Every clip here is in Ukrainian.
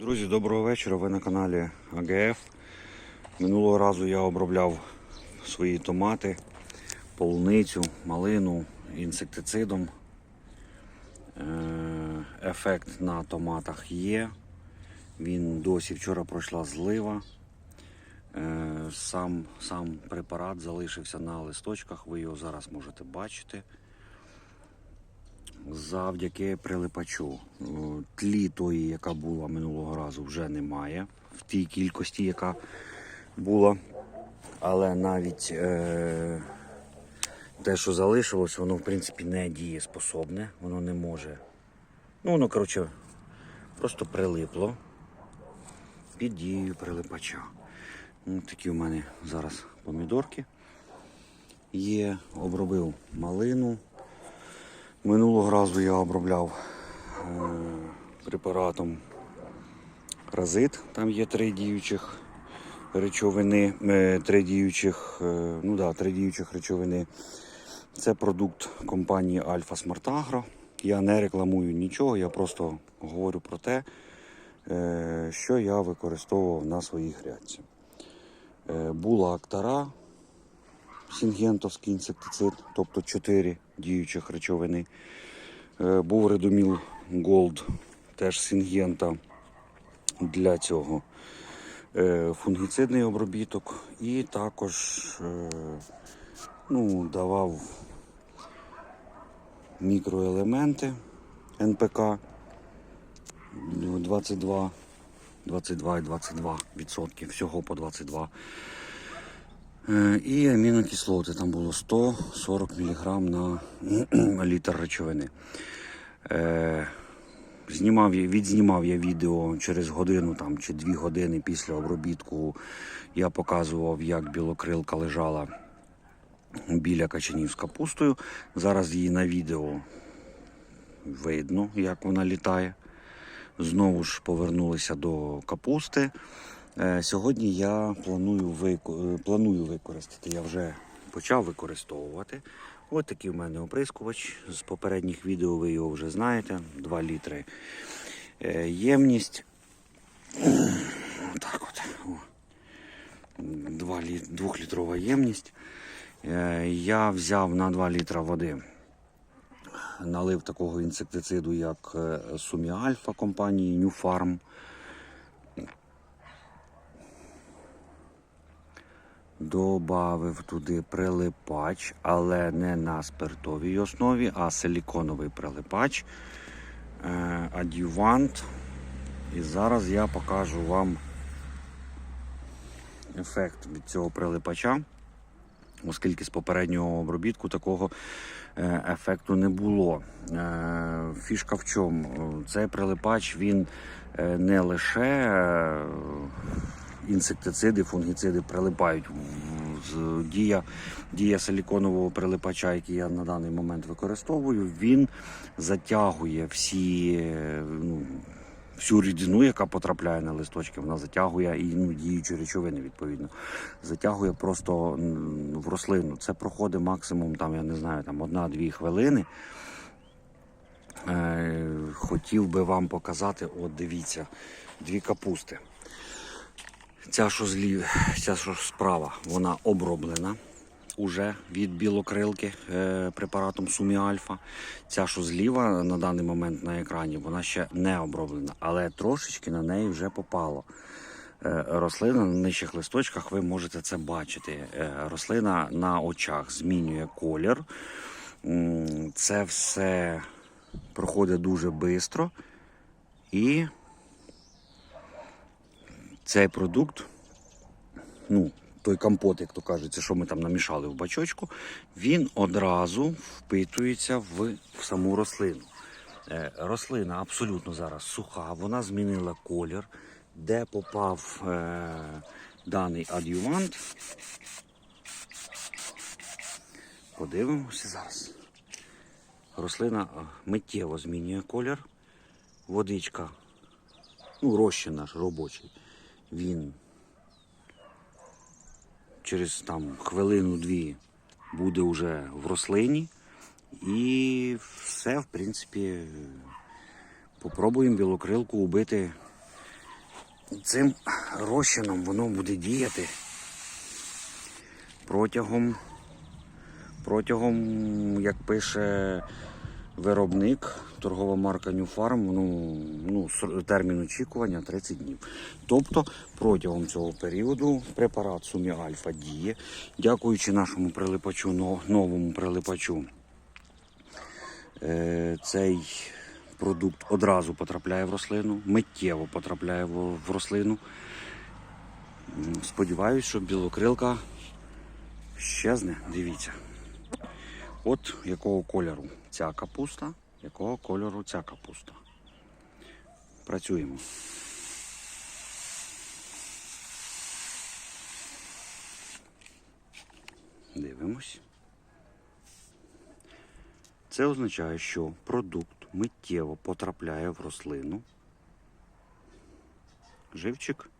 Друзі, доброго вечора. Ви на каналі АГФ. Минулого разу я обробляв свої томати, полуницю, малину інсектицидом. Е, Ефект на томатах є. Він досі вчора пройшла злива. Е, Сам, сам препарат залишився на листочках, ви його зараз можете бачити завдяки прилипачу. Тлі тої, яка була минулого разу, вже немає в тій кількості, яка була. Але навіть е, те, що залишилось, воно в принципі не дієспособне, воно не може. Ну, воно, коротше, просто прилипло під дією прилипача. Ну, такі у мене зараз помідорки. Є, обробив малину. Минулого разу я обробляв е, препаратом Разит. Там є три діючих речовини, е, три діючих, е, ну да, три діючих речовини. Це продукт компанії Альфа Смартагро. Я не рекламую нічого, я просто говорю про те, що я використовував на своїй грядці. Була Актара, сінгентовський інсектицид, тобто 4 діючих речовини. Е, Був Редоміл Голд, теж сінгента для цього. Е, Фунгіцидний обробіток і також е, ну, давав мікроелементи НПК 22, 22 і 22 відсотки, всього по 22. Е, І амінокислоти там було 140 мг на літр речовини. Е, Знімав я, відзнімав я відео через годину там, чи дві години після обробітку. Я показував, як білокрилка лежала біля качанів з капустою. Зараз її на відео видно, як вона літає. Знову ж повернулися до капусти. Е, Сьогодні я планую, вико- е, планую використати, я вже почав використовувати. Ось такий в мене оприскувач. З попередніх відео ви його вже знаєте. 2 літри е, ємність. Так от. 2 лі... Двохлітрова ємність. Я взяв на 2 літра води. Налив такого інсектициду, як Сумі Альфа компанії New Farm. Добавив туди прилипач, але не на спиртовій основі, а силіконовий прилипач. е, Адювант. І зараз я покажу вам ефект від цього прилипача, оскільки з попереднього обробітку такого е, ефекту не було. Е, Фішка в чому? Цей прилипач він не лише інсектициди, фунгіциди прилипають. Дія, дія силіконового прилипача, який я на даний момент використовую, він затягує всі, ну, всю рідину, яка потрапляє на листочки, вона затягує і ну, діючі речовини, відповідно. Затягує просто в рослину. Це проходить максимум, там, я не знаю, там одна-дві хвилини. Е, хотів би вам показати, от дивіться, дві капусти. Ця, що злів, ця, що справа, вона оброблена уже від білокрилки е, препаратом Сумі Альфа. Ця, що зліва на даний момент на екрані, вона ще не оброблена, але трошечки на неї вже попало. Е, рослина на нижчих листочках, ви можете це бачити. Е, рослина на очах змінює колір. Це все проходить дуже швидко. І цей продукт, ну, той компот, як то кажеться, що ми там намішали в бачочку, він одразу впитується в, в саму рослину. Е, рослина абсолютно зараз суха, вона змінила колір, де попав е, даний адювант. Подивимося зараз. Рослина е, миттєво змінює колір. Водичка, ну, розчин наш робочий, він через там хвилину-дві буде вже в рослині. І все, в принципі, попробуємо білокрилку убити цим розчином воно буде діяти протягом, протягом, як пише виробник, торгова марка New Farm, ну, ну, термін очікування 30 днів. Тобто протягом цього періоду препарат Сумі Альфа діє, дякуючи нашому прилипачу, новому прилипачу. Е, цей продукт одразу потрапляє в рослину, миттєво потрапляє в, в рослину. Сподіваюсь, що білокрилка щезне. Дивіться. От якого кольору ця капуста, якого кольору ця капуста. Працюємо. Дивимось. Це означає, що продукт миттєво потрапляє в рослину. Живчик.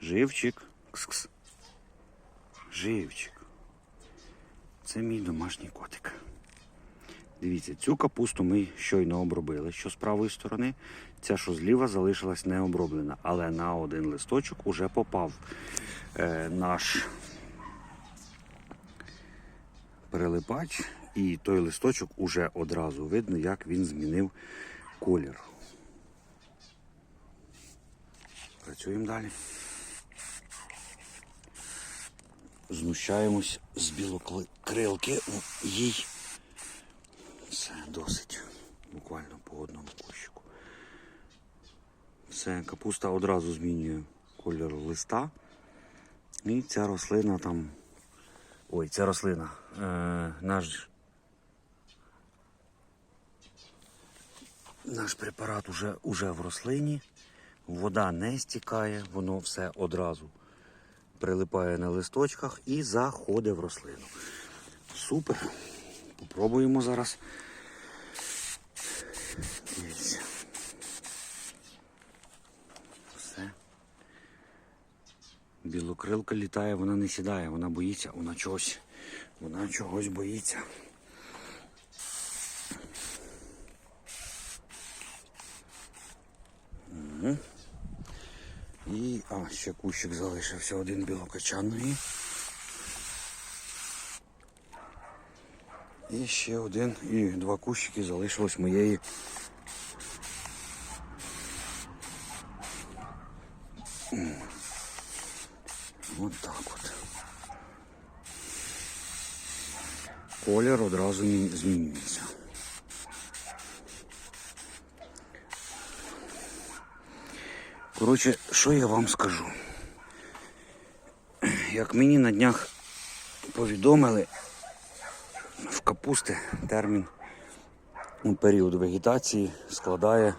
Живчик. Кс-кс. Живчик. Це мій домашній котик. Дивіться, цю капусту ми щойно обробили, що з правої сторони, ця, що зліва, залишилась не оброблена. Але на один листочок уже попав е, наш перелипач, і той листочок уже одразу видно, як він змінив колір. Працюємо далі. Знущаємось з білокрилки. Ну, Їй все досить. Буквально по одному кущику. Все, капуста одразу змінює кольор листа. І ця рослина там Ой, ця рослина. Е, наш, наш препарат уже, уже в рослині. Вода не стікає, воно все одразу прилипає на листочках і заходить в рослину. Супер. Попробуємо зараз. Все. Білокрилка літає, вона не сідає, вона боїться, вона чогось, вона чогось боїться. Мгм. І, а, ще кущик залишився один білокачаної. І ще один, і два кущики залишилось моєї. От так от. Колір одразу змінюється. Коротше, що я вам скажу? Як мені на днях повідомили, в капусти термін ну, період вегетації складає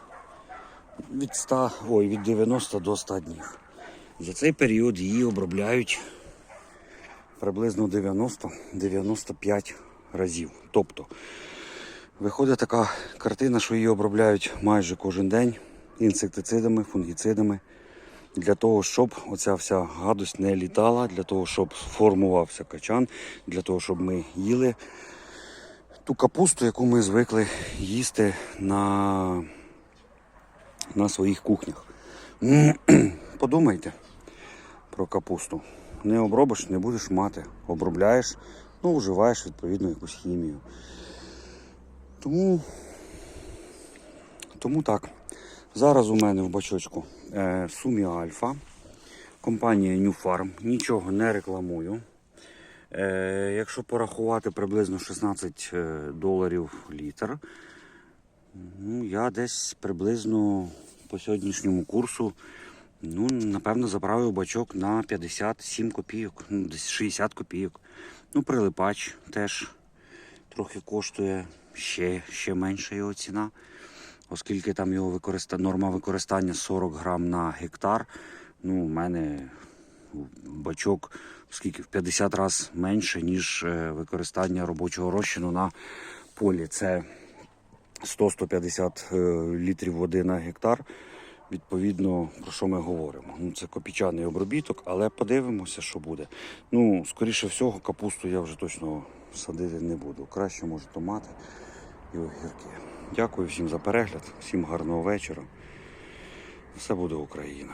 від 100, ой, від 90 до 100 днів. За цей період її обробляють приблизно 90-95 разів. Тобто виходить така картина, що її обробляють майже кожен день інсектицидами, фунгіцидами. Для того, щоб оця вся гадость не літала, для того, щоб сформувався качан, для того, щоб ми їли ту капусту, яку ми звикли їсти на, на своїх кухнях. Подумайте про капусту. Не обробиш, не будеш мати. Обробляєш, ну вживаєш відповідно якусь хімію. Тому, тому так. Зараз у мене в бачочку е, Сумі Альфа, компанія New Farm. Нічого не рекламую. Е, якщо порахувати приблизно 16 е, доларів літр, ну, я десь приблизно по сьогоднішньому курсу, ну, напевно, заправив бачок на 57 копійок, ну, десь 60 копійок. Ну, прилипач теж трохи коштує, ще, ще менша його ціна, оскільки там його використа... норма використання 40 грам на гектар. Ну, у мене бачок скільки в 50 разів менше, ніж е, використання робочого розчину на полі. Це 100-150 е, літрів води на гектар. Відповідно, про що ми говоримо? Ну, це копійчаний обробіток, але подивимося, що буде. Ну, скоріше всього, капусту я вже точно садити не буду. Краще може томати і огірки. Дякую всім за перегляд, всім гарного вечора. Все буде Україна.